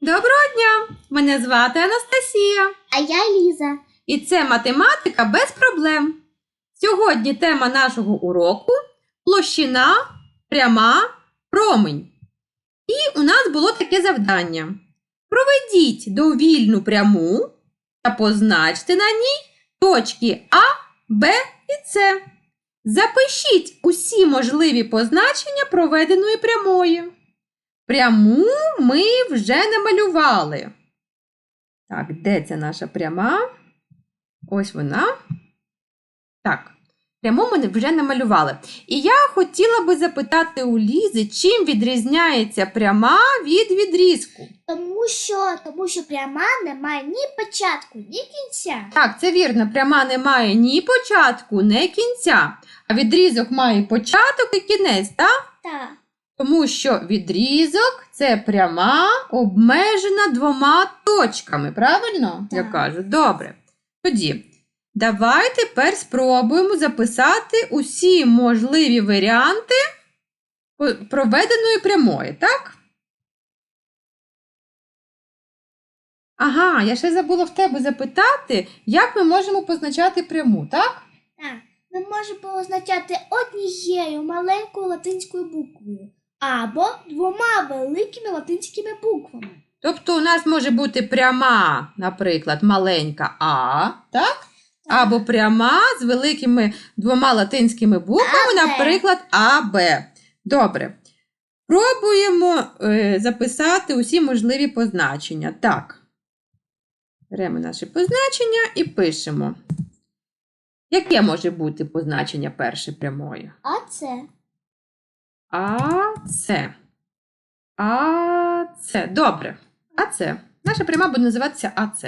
Доброго дня! Мене звати Анастасія. А я Ліза. І це математика без проблем. Сьогодні тема нашого уроку площина, пряма, промень. І у нас було таке завдання. Проведіть довільну пряму та позначте на ній точки А, Б і С. Запишіть усі можливі позначення проведеної прямої. Пряму ми вже намалювали. Так, де ця наша пряма? Ось вона. Так, пряму ми вже намалювали. І я хотіла би запитати у Лізи, чим відрізняється пряма від відрізку. Тому що, тому що пряма не має ні початку, ні кінця. Так, це вірно, пряма не має ні початку, ні кінця. А відрізок має початок і кінець, так? Так. Тому що відрізок це пряма обмежена двома точками, правильно? Я кажу, добре. Тоді давай тепер спробуємо записати усі можливі варіанти проведеної прямої, так? Ага, я ще забула в тебе запитати, як ми можемо позначати пряму, так? Так. Ми можемо позначати однією маленькою латинською буквою або двома великими латинськими буквами. Тобто у нас може бути пряма, наприклад, маленька А, так? Або пряма з великими двома латинськими буквами, АБ. наприклад, АБ. Добре. Пробуємо е, записати усі можливі позначення. Так. Беремо наше позначення і пишемо. Яке може бути позначення перше прямої? А це АЦ. АЦ. Добре. АЦ. Наша пряма буде називатися АЦ.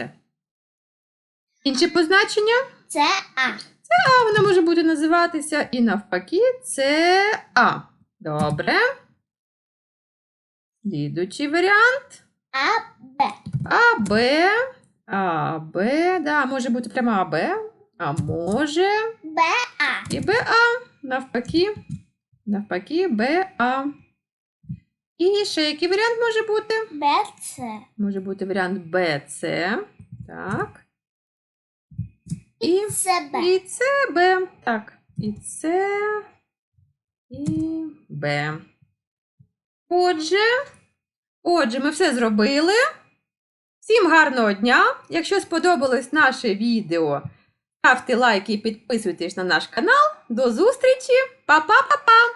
Інше позначення? це А. А вона може бути називатися і навпаки ЦА. Добре. Слідуючий варіант. А Б. АБ. АБ. Да, може бути прямо АБ. А може. Б А. І БА. Навпаки. Навпаки, БА. І ще який варіант може бути? Б С. Може бути варіант БЦ. Так. І, Це Б. і це Б. Так. І це. І Б. Отже, отже, ми все зробили. Всім гарного дня! Якщо сподобалось наше відео, ставте лайки і підписуйтесь на наш канал. До зустрічі! Па-па-па-па! Па-па!